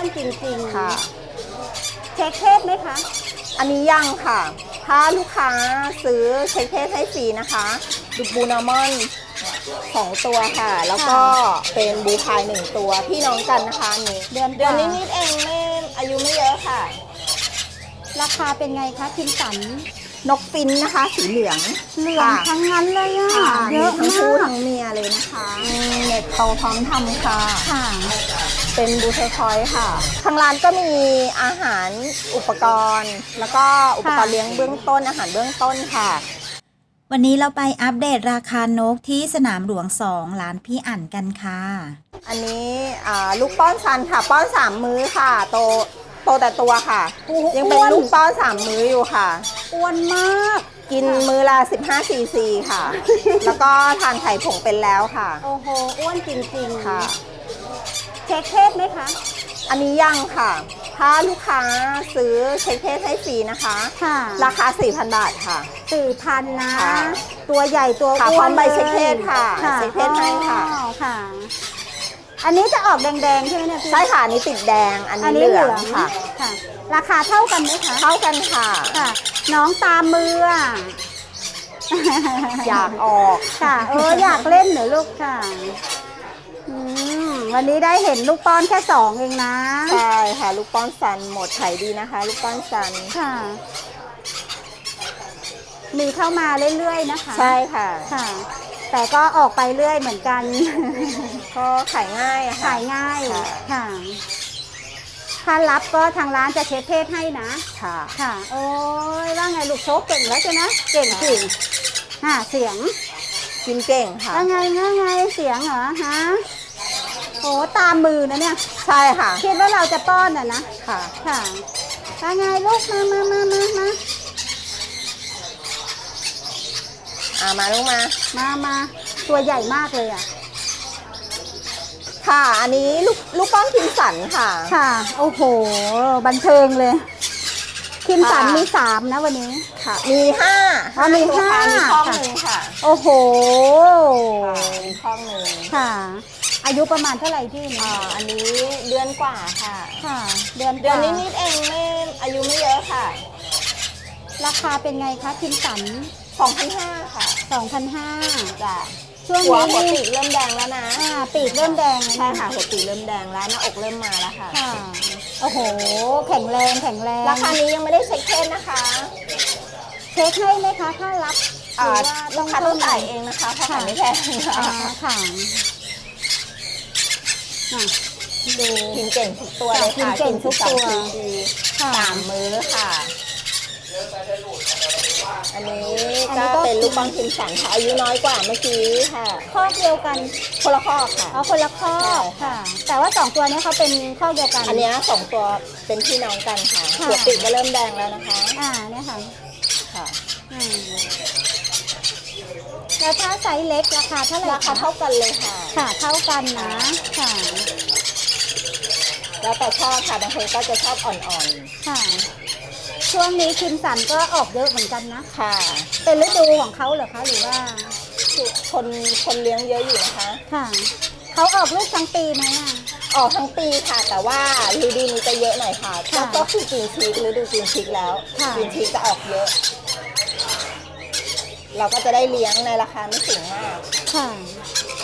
วนจริงๆค่ะ เช็คเพศไหมคะ อันนี้ยังค่ะ ถ้าลูกค้าซื้อเช็คเพศให้ฟรีนะคะดูบูนอร์มอนสองตัวค่ะ แล้วก็เป็นบูพายหนึ่งตัว พี่น้องกันนะคะอันนี้เดือนเดือนกว่า นิดๆเองไม่อายุไม่เยอะค่ะ ราคาเป็นไงคะคิมสันนกฟินนะคะ สีเหลืองเหลืองค่ะทั้งนั้นเลยอะ ค่ะเยมีอะทั้งมาคู่กทั้งเมียเลยนะคะเน็ตโตพร้อมทำค่ะ ค่ะ เป็นบูเทอร์คอยค่ะ ทางร้านก็มีอาหารอุปกรณ์ แล้วก็อุปกรณ์เลี้ยงเบื้องต้นอาหารเบื้องต้นค่ะ วันนี้เราไปอัปเดตราคานกที่สนามหลวง2ร้านพี่อั่นกันค่ะ อันนี้อ่าลูกป้อนซันค่ะ ป้อนสามมื้อค่ะ โตโตแต่ตัวค่ะโอ้โหยังเป็นอ้วนลูกป้อนสามมื้ออยู่ค่ะอ้วนมากกินมื้อละ15 ซีซีค่ะ แล้วก็ทานไข่ผงเป็นแล้วค่ะ โอ้โห อ้วนจริงๆค่ะ เช็คเพศไหมคะ อันนี้ยังค่ะ ถ้าลูกค้าซื้อเช็คเพศให้ฟรีนะคะ ค่ะราคา 4,000 บาทค่ะ สี่พันนะ ค่ะตัวใหญ่ตัวค่ะอ้พร้วอนมใบเช็คเพศค่ะค่ะเช็คเพศให้ค่ะ อ๋อค่ะ อันนี้จะออกแดงๆใช่ไหมเนี่ยพี่ใช่ค่ะอันนี้ติดแดงอันอันนี้นี้เหเหลืลือองงค่ะ ค่ะ ราคาเท่ากันไหมคะเท่ากันค่ะ ค่ะ น้องตามมืออะอยากออก ค่ะ เอออยากเล่นเหรอลูกค่ะอืม วันนี้ได้เห็นลูกป้อนแค่สองเองนะ ใช่ค่ะลูกป้อนซันหมดขายดีนะคะ ลูกป้อนซันค่ะ มีเข้ามาเรื่อยๆนะคะ ใช่ค่ะค่ะ แต่ก็ออกไปเรื่อยเหมือนกัน ก็ขายง่ายอะค่ะ ขายง่ายค่ะ ค่ะ ถ้ารับก็ทางร้านจะเช็คเพศให้นะ ค่ะ ค่ะ โอ้ยว่าไงลูกโชคเก่งแล้วใช่ไหมเก่งจริงค่ะเสียงกินเก่งค่ะ ว่าไงว่าไงเสียงเหรอฮะ โอ้ตามมือนะเนี่ย ใช่ค่ะคิดว่าเราจะป้อนอะนะค่ะ ค่ะว่าไงลูกมามามามามาอ่ามาลูกมา มามาตัวใหญ่มากเลยอะ ค่ะ อันนี้ลูกลูกป้อนคิมสันค่ะ ค่ะ โอ้โห บันเทิงเลย คิมสันค่ะ มีสามนะวันนี้ ค่ะ มีห้าอ๋อมีตัวค่ะห้ามีช่องค่ะหนึ่งค่ะโอ้โห ค่ะมีช่องหนึ่งค่ะ อายุประมาณเท่าไหร่พี่เนี่ยอ่าอันนี้เดือนกว่าค่ะ ค่ะ เดือนเดือนกว่านิดๆเองไม่อายุไม่เยอะค่ะราคาเป็นไงคะคิมสัน2,500ค่ะ2,500จ้ะช่วงหัวนี้หัวนี่ปีกเริ่มแดงแล้วนะอ่าปีกเริ่มแดงแล้วใช่นะค่ะหัวปีกเริ่มแดงแล้วหน้าอกเริ่มมาแล้วค่ะ ค่ะ โอ้โห แข็งแรงแข็งแรงราคานี้ยังไม่ได้เช็คเพศนะคะเช็คให้ไหมคะถ้ารับหอ่ารือว่าลูกค้าต้องจ่ายเองนะคะเพราะขายไม่แพงอ่าค่ะ ค่ะอะดูกินเก่งทุกตัวเลยค่ะกินเก่งทุกตัวกินดีค่ะสามมื้อค่ะ อันนี้อันนี้ก็ก็เป็นลูกบอลคิมสันค่ะอายุน้อยกว่าเมื่อกี้ค่ะข้อเดียวกันคนละข้อค่ะเอาคนละข้อใช่ค่ะ แต่ว่าสองตัวนี้เขาเป็นข้อเดียวกัน อันเนี้ยสองตัวเป็นพี่น้องกันค่ะค่ะหัวปีกก็เริ่มแดงแล้วนะคะ อ่าเนี่ยค่ะค่ะอืม แล้วถ้าไซส์เล็กราคาเท่าไหร่ราคาเท่ากันเลยค่ะ ค่ะเท่ากันนะ ค่ะ แล้วแต่ชอบค่ะบางคนก็จะชอบอ่อนค่ะ ช่วงนี้คิมสันก็ออกเยอะเหมือนกันนะๆค่ะ เป็นฤดูของเขาเหรอคะหรือว่า คนคนเลี้ยงเยอะอยู่นะคะ ค่ะ เขาออกลูกทั้งปีไหมอะออกทั้งปีค่ะ แต่ว่าฤดูนี้จะเยอะหน่อยค่ะค่ะก็ก็คือกินชีกฤดูกินชีกแล้วค่ะกินชีกจะออกเยอะ เราก็จะได้เลี้ยงในราคาไม่สูงมากค่ะ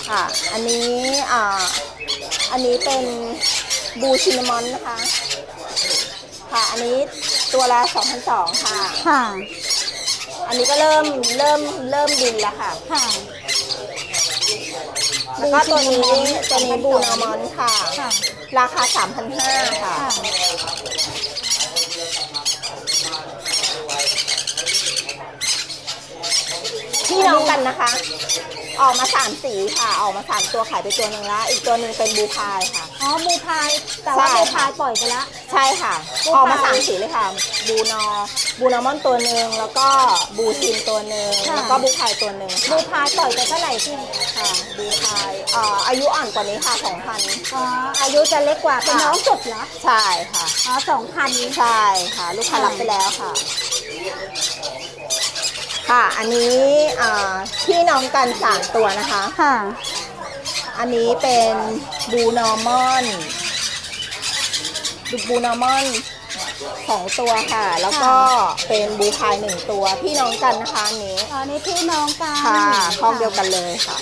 ค่ะ อันนี้อ่าอันนี้เป็นบูชินามอนนะคะ ค่ะ อันนี้ตัวละ2,200ค่ะ ค่ะ อันนี้ก็เริ่มเริ่มเริ่มบินแล้วค่ะ ค่ะ แล้วก็ตัวนี้ตัวนี้บูนามอนค่ะ ค่ะ ราคา3,500ค่ะ ค่ะ พี่น้อง กันนะคะ ออกมาสามสีค่ะ ออกมาสามตัวขายไปตัวหนึ่งละอีกตัวหนึ่งเป็นบูพายค่ะ อ๋อบูพาย แต่ว่าใช่ บูค่ะพายปล่อยไปแล้ว ใช่ค่ะ บูออกมาพายสามสีเลยค่ะ บูนอ บูนอมอนตัวหนึ่งแล้วก็บูชินตัวหนึ่งค่ะแล้วก็บูพายตัวหนึ่งบูพายปล่อยไปเท่าไหร่พี่ค่ะบูพายเอ่ออายุอ่อนกว่านี้ค่ะสองพันอ๋ออายุจะเล็กกว่าเป็นค่ะน้องสุดเหรอ ใช่ค่ะ อ๋อสองพัน ใช่ค่ะ ลูกค้าค่ะรับไปแล้วค่ะ ค่ะ อันนี้อ่าพี่น้องกันสามตัวนะคะ ค่ะ อันนี้เป็นบูนอร์มอนดูบูนามอนสองตัวค่ะ แล้วก็เป็นบูพายหนึ่งตัว พี่น้องกันนะคะอันนี้อ๋อนี่พี่น้องกันค่ะห้องเดียวกันเลยค่ะ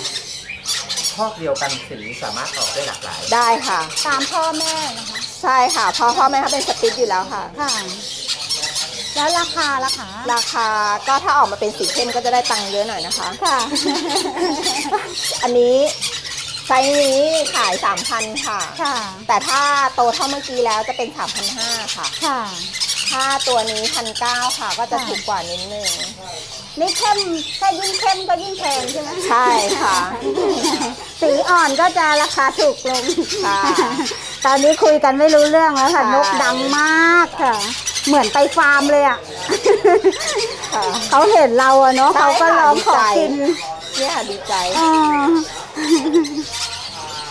คอกเดียวกันสีสามารถออกได้หลากหลาย ได้ค่ะ ตามพ่อแม่นะคะ ใช่ค่ะ เพราะพ่อแม่เขาเป็นสปิตอยู่แล้วค่ะ ค่ะ แล้วราคาล่ะคะ ราคาก็ถ้าออกมาเป็นสีเข้มก็จะได้ตังค์เยอะหน่อยนะคะ ค่ะ อันนี้ไซส์นี้ขาย 3,000 ค่ะ ค่ะ แต่ถ้าโตเท่าเมื่อกี้แล้วจะเป็น 3,500 ค่ะ ค่ะ ถ้าตัวนี้1,900ค่ะ ก็จะถูกกว่านิดนึง นี่เข้มแค่ยิ่งเข้มก็ยิ่งแพงใช่ไหมใช่ค่ะ สีอ่อนก็จะราคาถูกลง ค่ะ ตอนนี้คุยกันไม่รู้เรื่องแล้วค่ะ ใช่ นกดังมากค่ะ เหมือนไปฟาร์มเลยอะค่ะ เขาเห็นเราอะเนาะใช่เขาก็ค่ะร้องขอดีใจ กินเนี่ยค่ะดีใจ เออ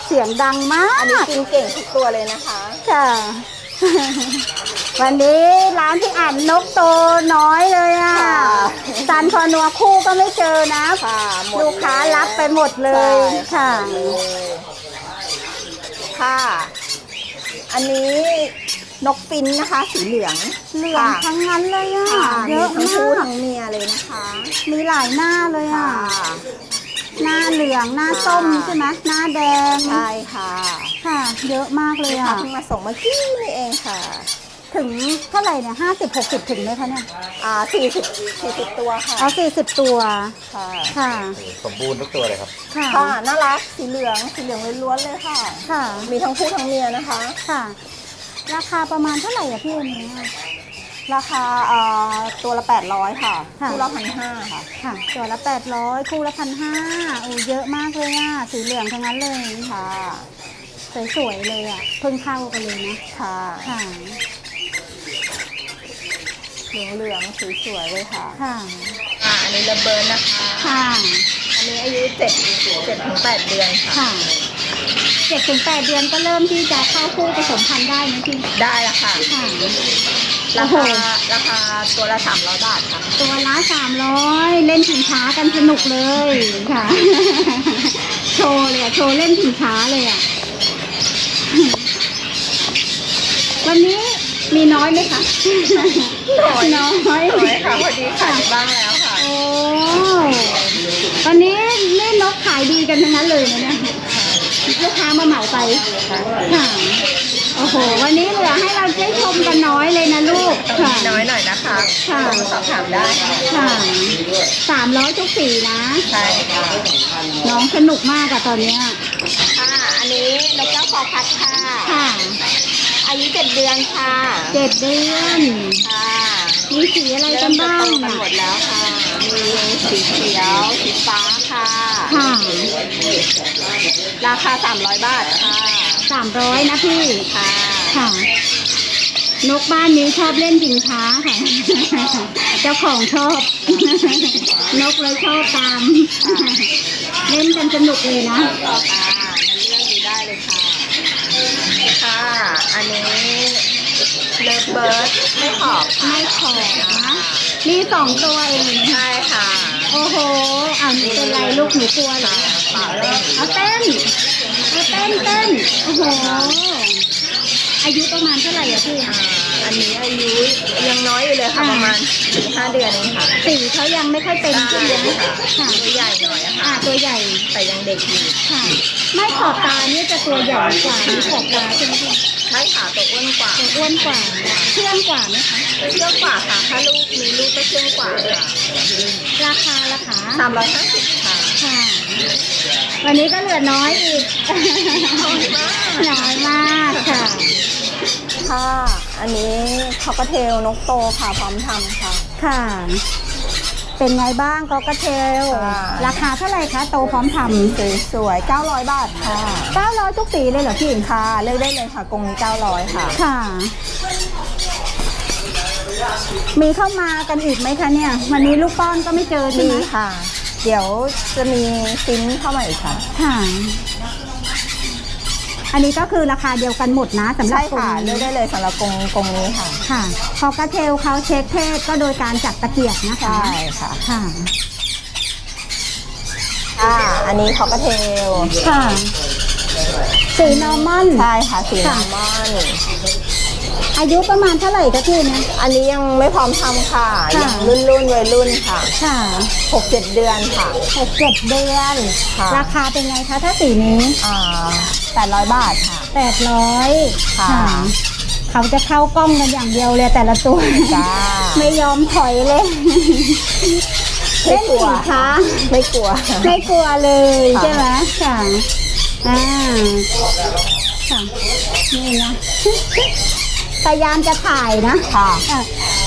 เสียงดังมากอันนี้กินเก่งทุกตัวเลยนะคะ ค่ะ วันนี้ร้านที่อ่านนกโตน้อยเลยอะค่ะ ซันพอนัวคู่ก็ไม่เจอนะ ค่ะหมดลูกค้ารับไปหมดเลยใช่ค่ะ หมดเลยค่ะ อันนี้ นกฟินนะคะ สีเหลืองเหลืองค่ะทั้งนั้นเลยอะค่ะเยมีอะทั้งมาคู่กทั้งเมียเลยนะคะ มีหลายหน้าเลยค่ะอะหน้าเหลืองหน้าส้มค่ะใช่ไหมหน้าแดงใช่ค่ะค่ะ เยอะมากเลยลูกค้าอะเพิ่งมาส่งเมื่อกี้นี่เองค่ะถึงเท่าไหร่เนี่ยห้าสิบหกสิบถึงไหมคะเนี่ยอ่าสี่สิบสี่สิบตัวค่ะเอาสี่สิบตัวค่ะค่ะสมบูรณ์ทุกตัวเลยครับ ค่ะค่ะน่ารักสีเหลืองสีเหลืองล้วนๆเลยค่ะ ค่ะมีทั้งคู่ทั้งเมียนะคะ ค่ะ ราคาประมาณเท่าไหร่อะพี่อันนี้อะราคาเอ่อตัวละ 800 ค่ะค่ะ คู่ละพันห้าค่ะ ค่ะตัวละแปดร้อยคู่ละพันห้าโอ้เยอะมากเลยอะสีเหลืองทั้งนั้นเลยค่ะ สวยๆเลยอะเพิ่งเข้ากันเลยนะค่ะค่ะเหลืองเหลืองๆสวยๆเลยค่ะค่ะอ่าอันนี้ระเบิร์นะคะ ค่ะอันนี้อายุเจ็ดเจ็ดถึงแปดเดือนค่ะ ค่ะ เจ็ดถึงแปดเดือนก็เริ่มที่จะเข้าคู่ผสมพันธุ์ได้นะพี่ได้ละค่ะ ค่ะ ราโอ้โหคาราคาตัวละสามร้อยบาทค่ะ ตัวละสามร้อยเล่นถิงช้ากันสนุกเลยค่ะ โชว์เลยอะโชว์เล่นถิงช้าเลยอะวันนี้มีน้อยไหมคะน้อย น้อยน้อยค่ะ พอดีขายไปบ้างแล้วค่ะ โอ้วันนี้นี่นกขายดีกันทั้งนั้นเลยนะเนี่ยลูกค้ามาเหมาไปค่ะโอ้โห วันนี้เหลือให้เราได้ชมกันน้อยเลยนะลูกต้องค่ะ มีน้อยหน่อยนะคะค่ะโทรมาสอบถามได้ค่ะค่ะสามร้อยทุกสีนะ ใช่ค่ะน้องสนุกมากอะตอนเนี้ยค่ะอันนี้นกเจ้าคอพัดค่ะ ค่ะอายุเจ็ดเดือนค่ะ เจ็ดเดือนค่ะมีสีอะไรเริ่กัมนจะบ้าโตงกันอะหมดแล้วค่ะ มีสีเขียว สีฟ้าค่ะ ค่ะ ราคา 300 บาทค่ะสามร้อยนะพี่ ค่ะค่ะ นกบ้านนี้ชอบเล่นจิงช้าค่ะ เจ้าของชอบ นกเลยชอบตาม เล่นกันสนุกเลยนะค่ะนั่นเลือกดูได้เลยค่ะ ค่ะ อันนี้เลิฟเบิร์ดไม่ขอบค่ะไม่ขอบนะ มีสองตัวเอง ใช่ค่ะ โอ้โหอ่าหนูเป็นไรลูกหนูกลัวเหรอเปล่าเล่นเอาเต้นเอาเต้นเต้นโอ้โห อายุประมาณเท่าไหร่อะพี่อ่าอันนี้อายุยังน้อยอยู่เลยค่ะอ่าประมาณสี่ห้าเดือนเองค่ะ สีเขายังไม่ค่อยเต็มที่เลยค่ะตัวใหญ่หน่อยอะอ่าค่ะตัวใหญ่แต่ยังเด็กอยู่ค่ะ ไม่ขอบตานี่จะตัวใหญ่กว่ามีขอบตาใช่ไหมพี่ใช่ค่ะตัวอ้วนกว่าตัวอ้วนกว่าเชื่องกว่าไหมคะเชื่องกว่าค่ะถ้าลูกมีลูกก็เชื่องกว่าค่ะราคาราคาสามร้อยห้าสิบค่ะค่ะ วันนี้ก็เหลือน้อยอีกน้อยมากค่ะค่ะ อันนี้คอกเทลนกโตค่ะพร้อมทำค่ะ ค่ะ เป็นไงบ้างก็กระเทล ค่ะ ราคาเท่าไหร่คะ โตพร้อมทสวยๆ900 บาทค่ะำเก้าร้อยทุกสีเลยเหรอพี่ค่ะเลือกได้เลยค่ะกรงนี้900 ค่ะ ค่ะ มีเข้ามากันอีกไหมคะเนี่ย วันนี้ลูกป้อนก็ไม่เจอใช่มีไหมค่ะ เดี๋ยวจะมีซินเข้ามาอีกค่ะ ค่ะ อันนี้ก็คือราคาเดียวกันหมดนะสำหรับใช่กรงค่ะเลืนี้อกได้เลยสำหรับกรงกรงนี้ค่ะ ค่ะพอกระเทลเขาเช็คเพศก็โดยการจัดตะเกียบนะคะ ใช่ค่ะค่ะค่ะอันนี้คอกเทลค่ะ สีนอร์มอน ใช่ค่ะสีค่ะนามอนอายุประมาณเท่าไหร่คะพี่เนี่ยอันนี้ยังไม่พร้อมทำค่ะค่ะ ยังรุ่นรุ่นวัยรุ่นค่ะค่ะหกเจ็ดเดือนค่ะ หกเจ็ดเดือน ค่ะ ราคาเป็นไงคะถ้าสีนี้ อ่า แปดร้อยบาทค่ะ แปดร้อยค่ะ เขาจะเข้ากล้องกันอย่างเดียวเลยแต่ละตัว จ้า ไม่ยอมถอยเลยไม่เล่นกลัว สิคะไม่กลัว ไม่กลัวเลยค่ะ ใช่ไหมค่ะอ่าค่ะนี่นะ พยายามจะถ่ายนะ ค่ะอะ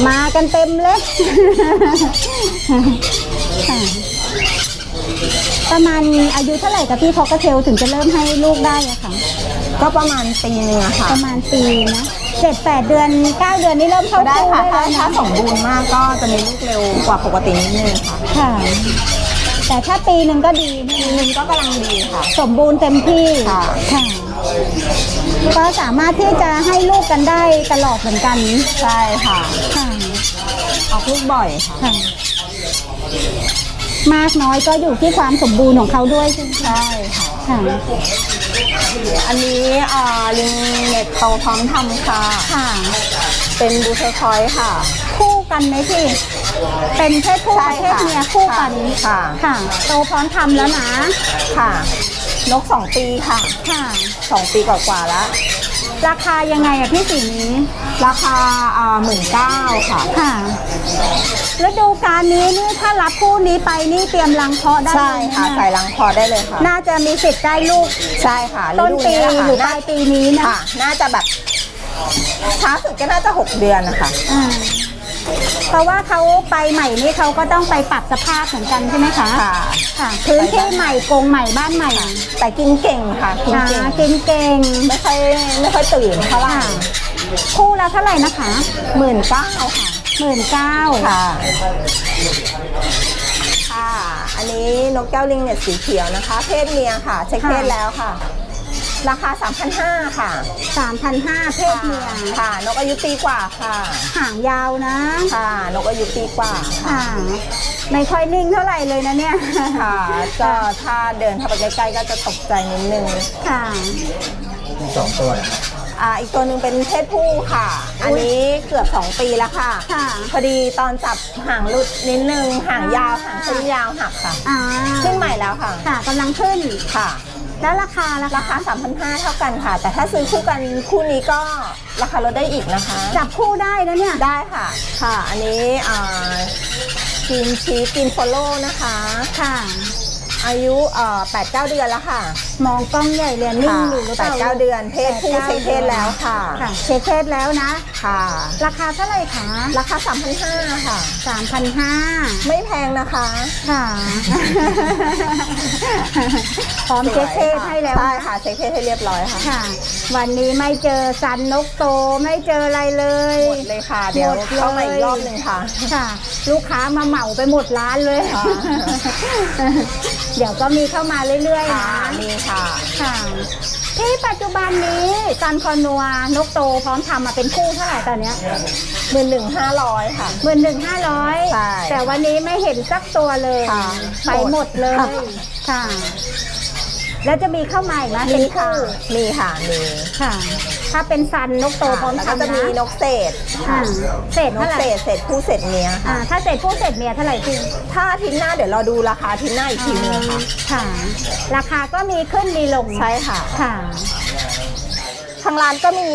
มากันเต็มเลยค่ะ ประมาณอายุเท่าไหร่กับพี่พอกระเทลถึงจะเริ่มให้ลูกได้อะค่ะ ก็ประมาณปีหนึงอะค่ะ ประมาณปีนะเจ็ดแปดเดือนเก้าเดือนนี่เริ่มเข้าก็ได้คู่ค่ะได้ถ้าแล้วถ้านะสมบูรณ์มากก็จะมีลูกเร็วกว่าปกตินิดนึงค่ะค่ะ แต่ถ้าปีหนึ่งก็ดีปีหนึงก็กำลังดีค่ะ สมบูรณ์เต็มที่ค่ะ ค่ะก็สามารถที่จะให้ลูกกันได้ตลอดเหมือนกันใช่ค่ะ ค่ะออกลูกบ่อยค่ะ ค่ะ มากน้อยก็อยู่ที่ความสมบูรณ์ของเขาด้วยใช่ไหมใช่ค่ะค่ะ อันนี้อ่าลิงเน็ตโตพร้อมทำค่ะ ค่ะ เป็นบูเทอร์คอยค่ะ คู่กันไหมพี่ เป็นเพศผู้ใช่กับเพศค่ะเมียคู่กันค่ะ ค่ะ โตพร้อมทำแล้วนะ ค่ะ นกสองปีค่ะค่ะ สองปีกว่าๆแล้ว ราคายังไงอะพี่สีนี้ราคาอ่าหมื่นเก้าค่ะ ค่ะฤดูกาลนี้นี่ถ้ารับคู่นี้ไปนี่เตรียมรังเพาะได้ใช่เลยค่ะนะใส่ลังคอได้เลยค่ะ น่าจะมีสิทธิ์ได้ลูก ใช่ค่ะต้นฤดูปีแหละหรือปค่ะลายปีนี้นะค่ะ น่าจะแบบช้าสุดก็น่าจะหกเดือนนะคะ อ่า เพราะว่าเขาไปใหม่นี่เขาก็ต้องไปปรับสภาพเหมือนกันใช่ไหมคะค่ะ ค่ะพื้นที่ใหม่กรงใหม่บ้านใหม่แต่กินเก่งค่ะกินหาเก่งกินเก่งไม่ค่อยไม่ค่อยตื่นเท่าไหร่ค่ะคู่ละเท่าไหร่นะคะหมื่นเก้าค่ะหมื่นเก้าค่ะ ค่ะ อันนี้นกแก้วลิงเนี่ยสีเขียวนะคะ เพศเมียค่ะ เช็คเพศแล้วค่ะ ราคา 3,500 ค่ะสามพันห้าเพศเมียค่ะนกอายุปีกว่าค่ะหางยาวนะ ค่ะนกอายุปีกว่าค่ะค่ะ ไม่ค่อยนิ่งเท่าไหร่เลยนะเนี่ย ค่ะก็ถ้าเดินเข้าไปใกล้ๆก็จะตกใจนิดนึง ค่ะมีสองตัวนะครับอ่าอีกตัวหนึ่งเป็นเพศผู้ค่ะ อันนี้เกือบ 2 ปีแล้วค่ะค่ะพอดีตอนจับหางหลุดนิดนึงหางยาวหางเส้นยาวหักค่ะอ่าขึ้นใหม่แล้วค่ะ ค่ะกำลังขึ้นค่ะ แล้วราคาล่ะราคา 3,500 เท่ากันค่ะ แต่ถ้าซื้อคู่กันคู่นี้ก็ราคาลดได้อีกนะคะ จับคู่ได้นะเนี่ย ได้ค่ะ ค่ะ อันนี้อ่ากินชีสกินฟอลโล่นะคะ ค่ะ อายุเอ่อ8 9เดือนแล้วค่ะมองกล้องใหญ่เรียนนิ่งค่ะอยู่หรือเปแปล่าดเก้าเดือน เพศผู้แปดก้าเช็คเพศแล้วค่ะ ค่ะเช็คเพศแล้วนะ ค่ะ ราคาเท่าไหร่คะราคา3,500ค่ะ สามพันห้าไม่แพงนะคะ ค่ะ พร้อมเช็คเพศให้แล้วใช่นะค่ะเช็คเพศให้เรียบร้อยค่ะค่ะ วันนี้ไม่เจอสันนกโตไม่เจออะไรเลย หมดเลยค่ะ เดี๋ยวหมดเลย เข้ามาอีกรอบหนึ่งค่ะ ค่ะ ลูกค้ามาเหมาไปหมดร้านเลย ค่ะ เดี๋ยวก็มีเข้ามาเรื่อยๆค่ะนะนี่ค่ะ ค่ะที่ปัจจุบันนี้ซันคอนัวนกโตพร้อมทำมาเป็นคู่เท่าไหร่ตอนเนี้ยหมื่นหนึ่งห้าร้อยค่ะ หมื่นหนึ่งห้าร้อยใช่แต่วันนี้ไม่เห็นสักตัวเลยค่ะไปหมดเลยค่ะ ค่ะ แล้วจะมีเข้ามาอีกไหมมีเป็นค่ะ คู่มีค่ะ มี ค่ะ ถ้าเป็นซันนกโตพร้อมแล้วก็ทำจะมีนะนกเศษอ่าค่ะเศษนเท่ากไหร่เศษเศษผู้เศษเมียอ่าค่ะถ้าเศษผู้เศษเมียเท่าไหร่พี่ถ้าอาทิตย์หน้าเดี๋ยวเราดูราคาอาทิตย์หน้าอีกทีนึงค่ะค่ะ ราคาก็มีขึ้นมีลงใช่ค่ะ ค่ะ ทางร้านก็มี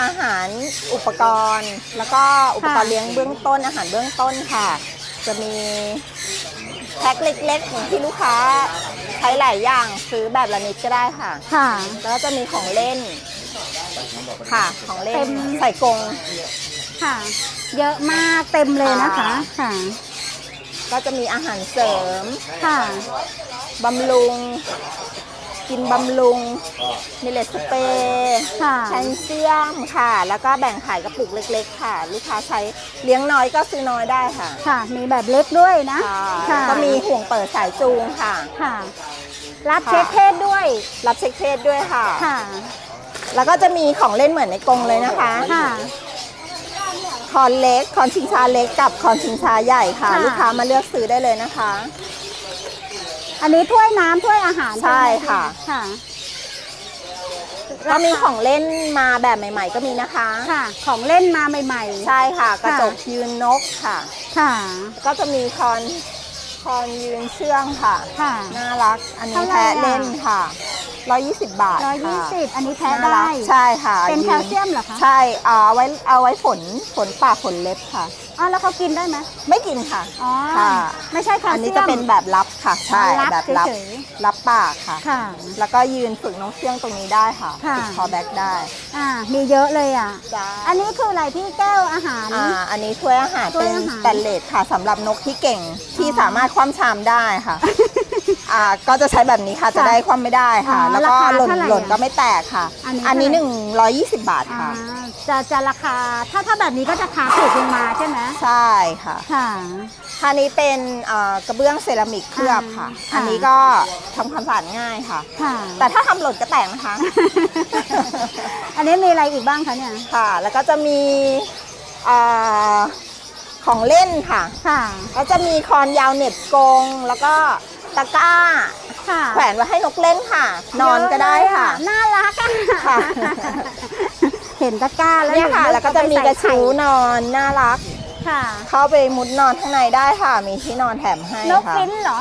อาหารอุปกรณ์ แล้วก็อุปกรณ์ค่ะ เลี้ยงเบื้องต้นอาหารเบื้องต้นค่ะ จะมีแพ็คเล็กๆอย่างที่ลูกค้าใช้หลายอย่างซื้อแบบละนิดก็ได้ค่ะ ค่ะ แล้วก็จะมีของเล่น ค่ะ ของเล่เต็นม ใส่กรงค่ะ เยอะมากเต็มเลยนะคะ ค่ะ ก็จะมีอาหารเสริมค่ะ บำรุง กินบำรุงมิเลตสเปรย์ค่ะ แคลเซียมค่ะ แล้วก็แบ่งขายกระปุกเล็ก ๆ ค่ะ ลูกค้าใช้เลี้ยงน้อยก็ซื้อน้อยได้ค่ะค่ะ มีแบบเล็กด้วยนะ ค่ะค่ะก็มีห่วงเปิดสายจูงค่ะ ค่ะ รับค่ะเช็คเพศด้วย รับเช็คเพศด้วยค่ะ ค่ะ แล้วก็จะมีของเล่นเหมือนในกรงเลยนะคะ ค่ะ คอนเล็ก คอนชิงชาเล็กกับคอนชิงชาใหญ่ค่ะ ค่ะ ลูกค้ามาเลือกซื้อได้เลยนะคะ อันนี้ถ้วยน้ำถ้วยอาหารใช่ไหมค่ะ ค่ะก็มีของเล่นมาแบบใหม่ ๆ ก็มีนะคะ ค่ะ ของเล่นมาใหม่ ใช่ค่ะ กระจกยืนนกค่ะ ๆ ค่ะ ก็จะมีคอน คอนยืนเชื่องค่ะ ค่ะ น่ารัก อันนี้เท่าไหร่แพะอะเล่นค่ะ 120 บาทร้อยยี่ค่ะสิบอันนี้แพ้น่ารัได้ กใช่ค่ะเป็นแคลยืเซียมเหรอคะ ใช่เอาไว้เอาไว้ฝนฝนปากฝนเล็บค่ะ อ๋อแล้วเขากินได้ไหมไม่กินค่ะอ๋อค่ะไม่ใช่แคลอันเซีนี้ยมจะเป็นแบบรับค่ะใช่รับแบบรับเฉยรับปากค่ะค่ะ แล้วก็ยืนฝึกนกเชื่องตรงนี้ได้ค่ะค่ะฝึกคอแบ็กได้อ่ามีเยอะเลยอะจ้าอันนี้คืออะไรพี่แก้วอาหารอ่าอันนี้ถ้วยอาหารถ้วยเป็นอาหารสแตนเลสค่ะสำหรับนกที่เก่งที่อ๋อสามารถคว่ำชามได้ค่ะอ่าก็จะใช้แบบนี้ค่ะจะค่ะได้คว่ำไม่ได้ค่ะอ๋อแล้วก็ราคาหล่นเท่าไหร่หล่นอะก็ไม่แตกค่ะ อันนี้อันนี้เท่าไหร่120 บาทอ่าค่ะ จะจะราคาถ้าถ้าแบบนี้ก็จะขาถูกลงมาใช่ไหมใช่ค่ะค่ะท่านี้เป็นเอ่อกระเบื้องเซรามิกเคลือบค่ะ ค่ะ อันนี้ก็ทำความสะอาดง่ายค่ะ ค่ะแต่ถ้าทำหล่นก็แตกนะคะ อันนี้มีอะไรอีกบ้างคะเนี่ยค่ะ แล้วก็จะมีเอ่อของเล่นค่ะ ค่ะก็จะมีคอนยาวเหน็บกรงแล้วก็ตะกร้า ค่ะแขวนไว้ให้นกเล่นค่ะ นอนก็ได้ค่ะ เยอเลยอน่ารักอะค่ะ เห็นตะกร้าแล้วเนี่ยค่ะหนูแล้วก็จะมีกระชูนอนน่ารัก ค่ะ เข้าไปมุดนอนข้างในได้ค่ะ มีที่นอนแถมให้นกค่ะฟินช์เหรอ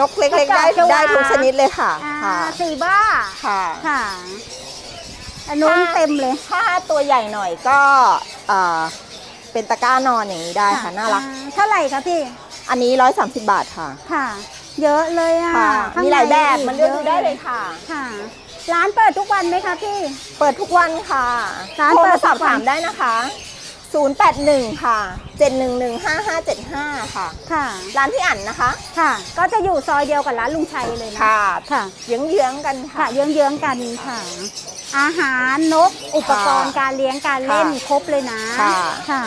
นกเล็กๆ ได้นกกาบได้ทุกชนิดเลยค่ะอ่าค่ะสีบ้า ค่ะค่ะ อันนู้นถ้าเต็มเลย ถ้าตัวใหญ่หน่อยก็เอ่อเป็นตะกร้านอนอย่างนี้ได้ค่ะน่ารัก อ่เท่าไหร่คะพี่ อันนี้ 130 บาทค่ะค่ะ เยอะเลยอะค่ะ ข้งมีหลายแบบใมันเลือกดูได้เลยค่ะ ค่ะ ร้านเปิดทุกวันไหมคะพี่ เปิดทุกวันค่ะร้านโทรเปิมาดสอบทุกวันถามได้นะคะ 081 ค่ะ 7115575 ค่ะ ค่ะ ร้านพี่อั๋นนะคะ ค่ะ ก็จะอยู่ซอยเดียวกับร้านลุงชัยเลยนะค่ะ ค่ะ เยื้องๆกันค่ะ ค่ะเยื้องๆกันค่ะ อาหารนกอุปกรณ์การเลี้ยงการเล่นค่ะครบเลยนะค่ะ ค่ะ